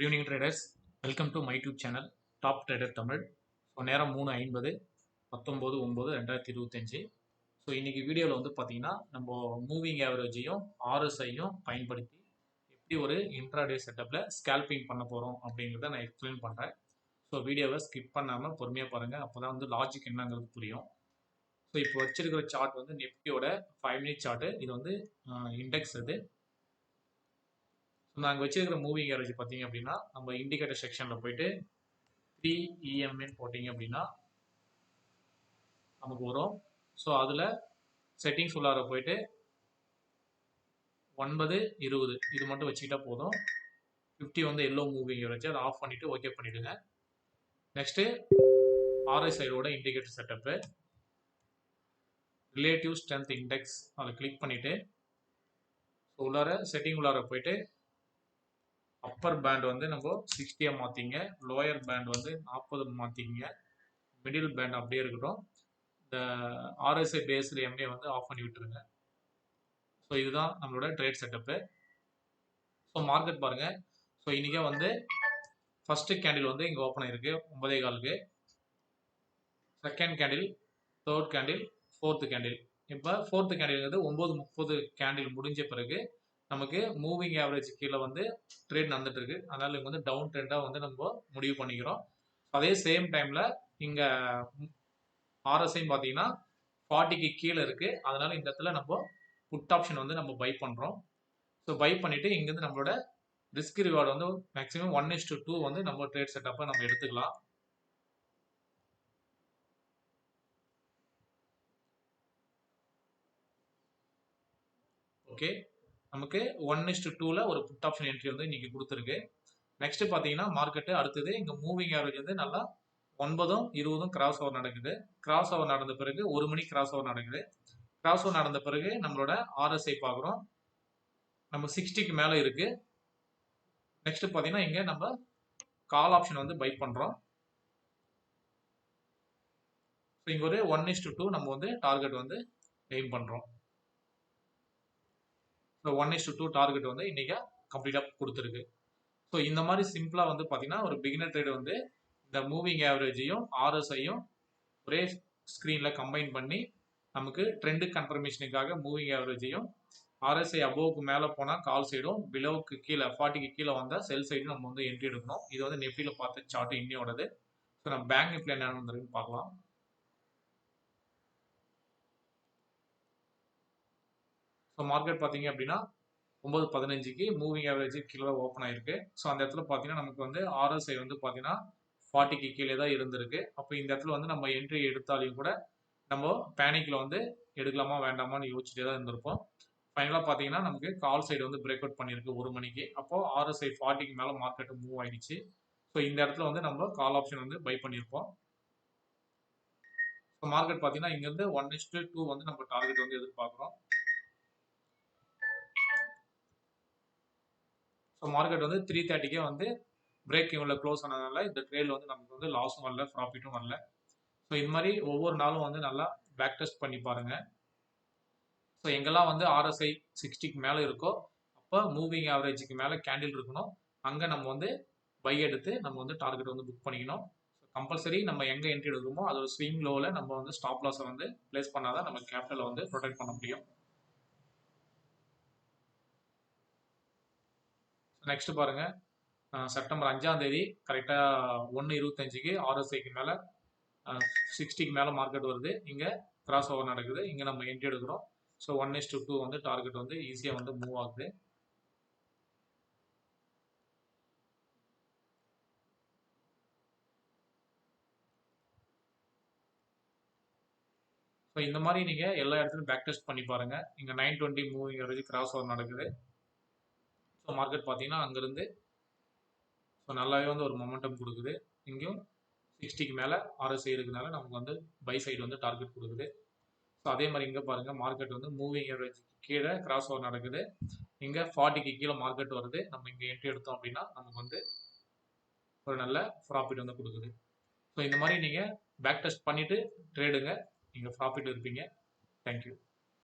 Good evening traders welcome to my tube channel top trader Tamil so நேரம் மூணு ஐம்பது பத்தொம்போது ஒம்பது ரெண்டாயிரத்தி இருபத்தஞ்சி. ஸோ இன்றைக்கி வீடியோவில் வந்து பார்த்தீங்கன்னா நம்ம மூவிங் ஆவரேஜையும் ஆர்எஸ்ஐயும் பயன்படுத்தி எப்படி ஒரு இன்ட்ராடே செட்டப்பில் ஸ்கேல்பிங் பண்ண போகிறோம் அப்படிங்கிறத நான் எக்ஸ்பிளைன் பண்ணுறேன் ஸோ வீடியோவை ஸ்கிப் பண்ணாமல் பொறுமையாக பாருங்கள் அப்போ தான் வந்து லாஜிக் என்னங்கிறது புரியும். ஸோ இப்போ வச்சிருக்கிற சார்ட் வந்து நிஃப்டியோட ஃபைவ் மினிட் சார்ட்டு இது வந்து இண்டெக்ஸ் இது. நாங்கள் வச்சிருக்கிற மூவிங் கேரேஜ் பார்த்தீங்க அப்படின்னா நம்ம இண்டிகேட்டர் செக்ஷனில் போயிட்டு த்ரீ இஎம்ஏன்னு போட்டிங்க அப்படின்னா நமக்கு வரும். ஸோ அதில் செட்டிங்ஸ் உள்ளார போயிட்டு ஒன்பது இருபது இது மட்டும் வச்சுக்கிட்டா போதும். ஃபிஃப்டி வந்து எல்லோ மூவிங் வச்சு அதை ஆஃப் பண்ணிவிட்டு ஓகே பண்ணிவிடுங்க next ஆர்எஸ்ஐயோட indicator setup relative strength index அதை கிளிக் பண்ணிவிட்டு ஸோ உள்ளார செட்டிங் உள்ளார போயிட்டு அப்பர் பேண்ட் வந்து நம்ம சிக்ஸ்டியாக மாற்றிங்க லோயர் பேண்ட் வந்து நாற்பது மாற்றிங்க மிடில் பேண்ட் அப்படியே இருக்கட்டும். இந்த ஆர்எஸ்ஐ பேஸில் எம்ஏ வந்து ஆஃப் பண்ணி விட்டுருங்க. ஸோ இதுதான் நம்மளோட ட்ரேட் செட்டப்பு ஸோ மார்க்கெட் பாருங்கள் ஸோ இன்றைக்கே வந்து ஃபஸ்ட்டு கேண்டில் வந்து இங்கே ஓப்பன் ஆகிருக்கு ஒன்பதே காலுக்கு. Second candle third candle fourth candle இப்போ ஃபோர்த்து கேண்டில்ங்கிறது ஒம்பது முப்பது கேண்டில் முடிஞ்ச பிறகு நமக்கு மூவிங் ஆவரேஜ் கீழே வந்து ட்ரேட் நடந்துட்டு இருக்கு அதனால இங்கே வந்து டவுன் ட்ரெண்டாக வந்து நம்ம முடிவு பண்ணிக்கிறோம். அதே சேம் டைமில் இங்கே ஆர்எஸ்ஐயும் பார்த்தீங்கன்னா ஃபார்ட்டிக்கு கீழே இருக்குது அதனால இந்த இடத்துல நம்ம புட் ஆப்ஷன் வந்து நம்ம பை பண்ணுறோம் ஸோ பை பண்ணிவிட்டு இங்கேருந்து நம்மளோட ரிஸ்க் ரிவார்டு வந்து maximum one is to two வந்து நம்ம ட்ரேட் செட்டப்பை நம்ம எடுத்துக்கலாம். ஓகே நமக்கு ஒன் இஸ்டு டூவில் ஒரு புட் ஆப்ஷன் என்ட்ரி வந்து இன்றைக்கி கொடுத்துருக்கு. நெக்ஸ்ட் பார்த்தீங்கன்னா மார்க்கெட்டு அடுத்தது இங்கே மூவிங் ஆவரேஜ் வந்து நல்லா ஒன்பதும் இருபதும் கிராஸ் ஓவர் நடக்குது. கிராஸ் ஓவர் நடந்த பிறகு ஒரு மணி கிராஸ் ஓவர் நடக்குது. கிராஸ் ஓவர் நடந்த பிறகு நம்மளோட ஆர்எஸ்ஐ பார்க்குறோம். நம்ம சிக்ஸ்டிக்கு மேலே இருக்குது நெக்ஸ்ட் பார்த்தீங்கன்னா இங்கே நம்ம கால் ஆப்ஷன் வந்து பை பண்ணுறோம் ஸோ இங்கே ஒரு ஒன் இஸ்டு டூ நம்ம வந்து டார்கெட் வந்து எய்ம் பண்ணுறோம் so one is two target வந்து இன்றைக்கி கம்ப்ளீட்டாக கொடுத்துருக்கு. ஸோ இந்த மாதிரி சிம்பிளாக வந்து பார்த்தீங்கன்னா ஒரு பிகினர் ட்ரேட் வந்து இந்த மூவிங் ஆவரேஜையும் ஆர்எஸ்ஐயும் ஒரே ஸ்க்ரீனில் கம்பைன் பண்ணி நமக்கு ட்ரெண்டு கன்ஃபர்மேஷனுக்காக மூவிங் ஆவரேஜையும் ஆர்எஸ்ஐ அபோவுக்கு மேலே போனால் கால் சைடும் பிலோவுக்கு கீழே ஃபார்ட்டிக்கு கீழே வந்தால் செல் சைடும் நம்ம வந்து என்ட்ரி எடுக்கணும். இது வந்து நெஃப்டியில் பார்த்த சார்ட் இன்னையோடது. ஸோ நம்ம பேங்க் நிஃப்டியில் என்ன வந்துருக்குன்னு பார்க்கலாம். ஸோ மார்க்கெட் பார்த்தீங்க அப்படின்னா ஒம்பது பதினஞ்சுக்கு மூவிங் ஆவரேஜ் கீழே ஓப்பன் ஆயிருக்கு. ஸோ அந்த இடத்துல பார்த்தீங்கன்னா நமக்கு வந்து ஆர்எஸ்ஐ வந்து பார்த்தீங்கன்னா ஃபார்ட்டிக்கு கீழே தான் இருந்திருக்கு. அப்போ இந்த இடத்துல வந்து நம்ம என்ட்ரி எடுத்தாலையும் கூட நம்ம பேனிக்கில் வந்து எடுக்கலாமா வேண்டாமான்னு யோசிச்சுட்டே தான் இருந்திருப்போம். ஃபைனலாக பார்த்தீங்கன்னா நமக்கு கால் சைடு வந்து பிரேக் அவுட் பண்ணியிருக்கு ஒரு மணிக்கு. அப்போது ஆர்எஸ்ஐ ஃபார்ட்டிக்கு மேலே மார்க்கெட்டு மூவ் ஆயிடுச்சு. ஸோ இந்த இடத்துல வந்து நம்ம கால் ஆப்ஷன் வந்து பை பண்ணியிருப்போம். ஸோ மார்க்கெட் பார்த்தீங்கன்னா இங்கேருந்து ஒன் இஸ்டு டூ வந்து நம்ம டார்கெட் வந்து எதிர்பார்க்குறோம். ஸோ மார்க்கெட் வந்து த்ரீ தேர்ட்டிக்கே வந்து பிரேக் இவனில் க்ளோஸ் ஆனதுனால இந்த ட்ரேடில் வந்து நமக்கு வந்து லாஸும் வரல ப்ராஃபிட்டும் வரல. ஸோ இது மாதிரி ஒவ்வொரு நாளும் வந்து நல்லா பேக் டெஸ்ட் பண்ணி பாருங்கள் ஸோ எங்கெல்லாம் வந்து ஆர்எஸ்ஐ சிக்ஸ்டிக்கு மேலே இருக்கோ அப்போ மூவிங் ஆவரேஜுக்கு மேலே கேண்டில் இருக்கணும். அங்கே நம்ம வந்து பை எடுத்து நம்ம வந்து டார்கெட் வந்து புக் பண்ணிக்கணும். ஸோ கம்பல்சரி நம்ம எங்கே என்ட்ரி எடுக்கிறோமோ அதோட ஸ்விங் லோவில் நம்ம வந்து ஸ்டாப் லாஸை வந்து ப்ளேஸ் பண்ணால் தான் நம்ம கேபிட்டலை வந்து ப்ரொடெக்ட் பண்ண முடியும். நெக்ஸ்ட் பாருங்க. செப்டம்பர் அஞ்சாம் தேதி கரெக்டாக ஒன்று இருபத்தஞ்சுக்கு ஆர்எஸ்ஐக்கு மேலே சிக்ஸ்டிக்கு மேலே மார்க்கெட் வருது. இங்கே கிராஸ் ஓவர் நடக்குது. இங்கே நம்ம என்ட்ரி எடுக்கிறோம். So one is to two வந்து டார்கெட் வந்து ஈஸியாக வந்து மூவ் ஆகுது. ஸோ இந்த மாதிரி நீங்கள் எல்லா இடத்துலையும் பேக் டெஸ்ட் பண்ணி பாருங்கள் இங்கே நைன் டுவெண்ட்டி மூவிங் வரைக்கும் கிராஸ் ஓவர் நடக்குது. ஸோ மார்க்கெட் பார்த்தீங்கன்னா அங்கேருந்து ஸோ நல்லாவே வந்து ஒரு மொமெண்டம் கொடுக்குது. இங்கேயும் சிக்ஸ்டிக்கு மேலே ஆர்எஸ்ஐ இருக்கிறதுனால நமக்கு வந்து பை சைடு வந்து டார்கெட் கொடுக்குது. ஸோ அதே மாதிரி இங்கே பாருங்கள் மார்க்கெட் வந்து மூவிங் ஆவரேஜ் கீழே கிராஸ் ஓவர் நடக்குது. இங்கே ஃபார்ட்டிக்கு கீழே மார்க்கெட் வருது. நம்ம இங்கே என்ட்ரி எடுத்தோம் அப்படின்னா நமக்கு வந்து ஒரு நல்ல ப்ராஃபிட் வந்து கொடுக்குது. ஸோ இந்த மாதிரி நீங்கள் பேக் டெஸ்ட் பண்ணிவிட்டு ட்ரேடுங்க நீங்கள் ப்ராஃபிட் இருப்பீங்க. தேங்க்யூ